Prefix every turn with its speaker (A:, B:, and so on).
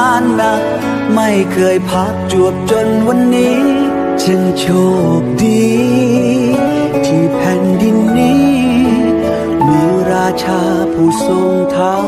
A: านหนัก ไม่เคยพักจวบจนวันนี้ฉันโชคดี ที่แผ่นดินนี้ มีราชาผู้ทรงธรรม